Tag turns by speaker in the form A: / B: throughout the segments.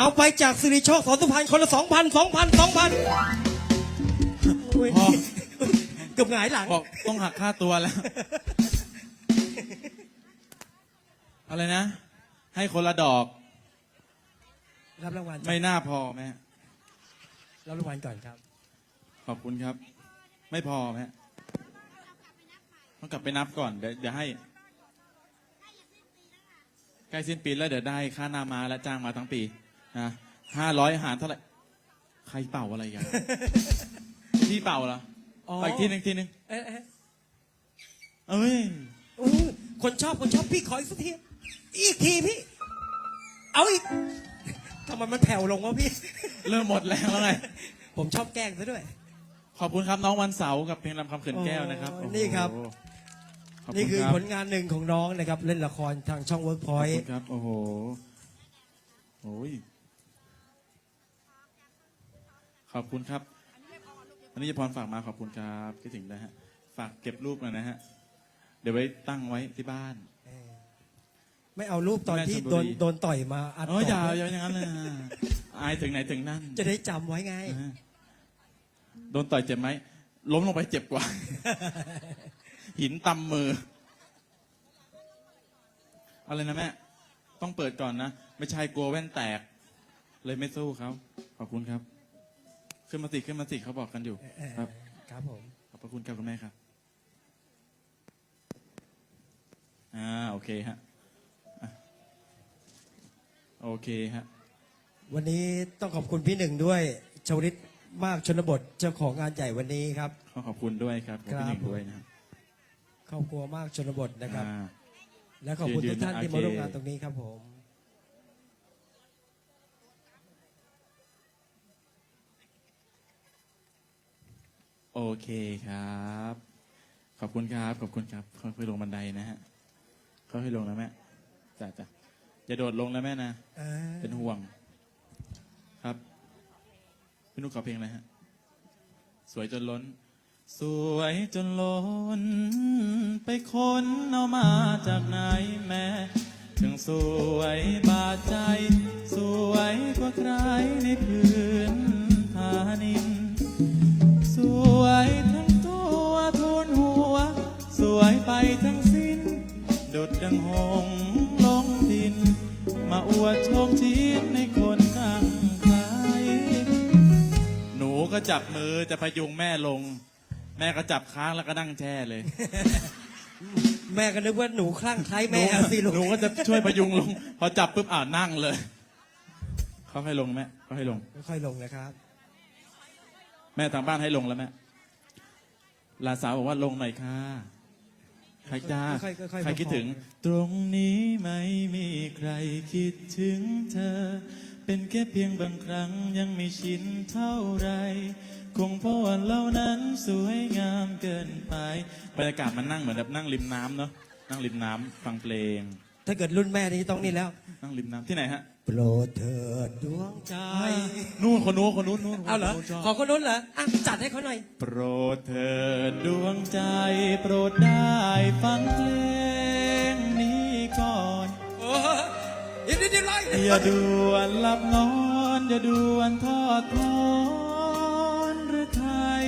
A: เอาไปจากสิริโชคสอนสุพรรณคนละสองพันสองพันสองพัน
B: พอ
A: เกือบหงายหลัง
B: บอกต้องหักค่าตัวแล้ว อะไรนะ ให้คนละดอก
A: รับรางวัลจ้ะ
B: ไม่น่าพอแม่
A: รับรางวัลก่อนครับ
B: ขอบคุณครับ ไม่พอแม่ต้องกลับไปนับก่อนเดี๋ยวเดี๋ยวให้ ใกล้สิ้นปีแล้วเดี๋ยวได้ค่าหน้ามาและจ้างมาทั้งปี นะห้าร้อยหารเท่าไหร่ ใครเป่าอะไรกัน พี่เป่าเหรอ
A: อ๋อ
B: ไปอีกทีหนึ่งทีหนึ่ง
A: เอ๊ะเอ๊ะ
B: เอ้ย
A: อู้คนชอบคนชอบพี่ขออีกสักที อีกทีพี่ เอาอีกทำไมมันแผ่วลงวะพี่
B: เริ่มหมดแรงแล้วไง
A: ผมชอบแกล้งซะด้วย
B: ขอบคุณครับน้องวันเสาร์กับเพลงลำคำเขินแก้วนะครับ
A: โอ้
B: โอ้โห
A: นี่ครับ
B: ขอบ
A: นี่
B: ณ
A: คือ
B: รับ
A: ผลงานหนึ่งของน้องนะครับ เล่นละครทางช่องเวิร์กพ
B: ขอ
A: อบย
B: คุณครับ โอ้โหโอ้ย ขอบคุณครับอันนี้จะพรฝากมาขอบคุณครับคิดถึงนะฮะฝากเก็บรูปหน่อยนะฮะเดี๋ยวไว้ตั้งไว้ที่บ้าน
A: ไม่เอารูปตอนที่
B: แม่ชลบุ
A: โด
B: รี
A: นโดนต่อยมาอัด
B: เอออย่า
A: ต่อ
B: อย่าอย่างนั้นเลยนะอายถึงไหนถึงนั่น
A: จะได้จำไว้ไง
B: นะฮะโดนต่อยเจ็บไหมล้มลงไปเจ็บกว่า หินตำมืออะไรนะแม่ ต้องเปิดก่อนนะ ไม่ใช่กลัวแว่นแตก เลยไม่สู้เขาขอบคุณครับ ขึ้นมาสิขึ้นมาสิเขาบอกกันอยู่
A: เออ
B: ครับ
A: ครับผม
B: ขอบพระคุณครับคุณแม่ครับ อ่า โอเคฮะอะโอเคฮะ
A: วันนี้ต้องขอบคุณพี่หนึ่งด้วยชวลิตมากชนบทเจ้าของงานใหญ่วันนี้ครับ
B: ขอขอบคุณด้วยครับขอบ
A: ครั
B: คุณ
A: บ
B: หนึ่งด้วยนะครับ
A: ครอบครัวมากชนบทนะครับ
B: อ่า
A: และขอบคุณ
B: ยื
A: ทุ
B: น
A: กท่าน
B: ๆ
A: ที่
B: โอ
A: มา
B: เค
A: ร่วมงานตรงนี้ครับผม
B: โอเคครับ ขอบคุณครับ ขอบคุณครับค่อยๆลงบันไดนะฮะค่อยๆลงนะแม่จ้ะจ้ะอย่าโดดลงนะแม่นะ
A: อ่า
B: เป็นห่วง ครับพี่นุ๊กขอเพลงอะไรฮะ สวยจนล้น สวยจนล้น ไปค้นเอามาจากไหนแม่ถึงสวยบาดใจ สวยกว่าใครในพื้นฐานิน สวยทั้งตัวทุนหัว สวยไปทั้งสิ้นดุดดังหงส์ลงดิน มาอวดโชมชีพในคนข้างใครหนูก็จับมือจะพยุงแม่ลง แม่ก็จับค้างแล้วก็นั่งแช่เลย
A: แม่ก็นึกว่าหนูคลั่งไคล้แม่เอาสิลูก
B: หนูก็จะช่วยพยุงลง พอจับปุ๊บอ่านั่งเลย เขาให้ลงแม่เขาให้ลง
A: ค่อยๆลงนะครับ
B: แม่ทางบ้านให้ลงแล้วแม่หลานสาวบอกว่าลงหน่อยค่ะใครจ้า
A: ค่อยๆค่อยๆ
B: ใครคิดถึง
A: ประคอง
B: ตรงนี้ไม่มีใครคิดถึงเธอ เป็นแค่เพียงบางครั้งยังไม่ชินเท่าไร คงเพราะว่าเรานั้นสวยงามเกินไป บรรยากาศมันนั่งเหมือนแบบนั่งริมน้ำเนาะ นั่งริมน้ำฟังเพลง
A: ถ้าเกิดรุ่นแม่นี้ต้องนี่แล้ว
B: นั่งริมน้ำที่ไหนฮะ
A: โปรดเถิดดวงใจ
B: นู่นคนนู้นคนนู้นนู่น
A: เอาเหรอ
B: คนนู้นชบ
A: ขอคนนู้นเหรออะจัดให้เขาหน่อย
B: โปรดเถิดดวงใจ โปรดได้ฟังเพลงนี้ก่อน
A: โอ้เดี๋ยวเดี๋ยวเดี๋ยวไล่
B: อย่าด่วนหลับนอน อย่าด่วนทอดทอนหรือไทย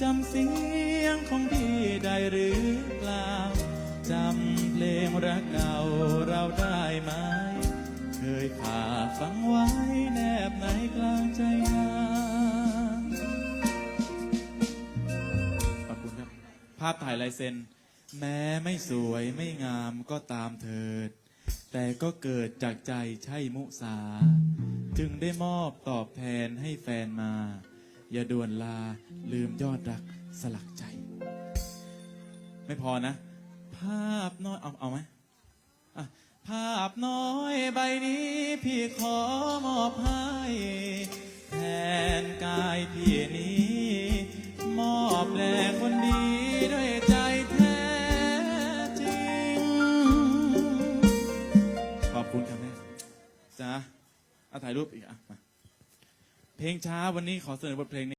B: จำเสียงของพี่ได้หรือ ผ่าฟังไว้แนบในกลางใจงามขอบคุณครับ ภาพถ่ายลายเซ็น แม้ไม่สวยไม่งามก็ตามเถิด แต่ก็เกิดจากใจใช่มุสา จึงได้มอบตอบแทนให้แฟนมา อย่าด่วนลาลืมยอดรักสลักใจ ไม่พอนะ ภาพน้อยเอาเอาไหมอะ ภาพน้อยใบนี้พี่ขอมอบให้แทนกายพี่นี้ มอบแด่คนดีด้วยใจแท้จริง ขอบคุณครับแม่จ้าเอาถ่ายรูปอีกอะมาเพลงช้าวันนี้ขอเสนอบทเพลงนี้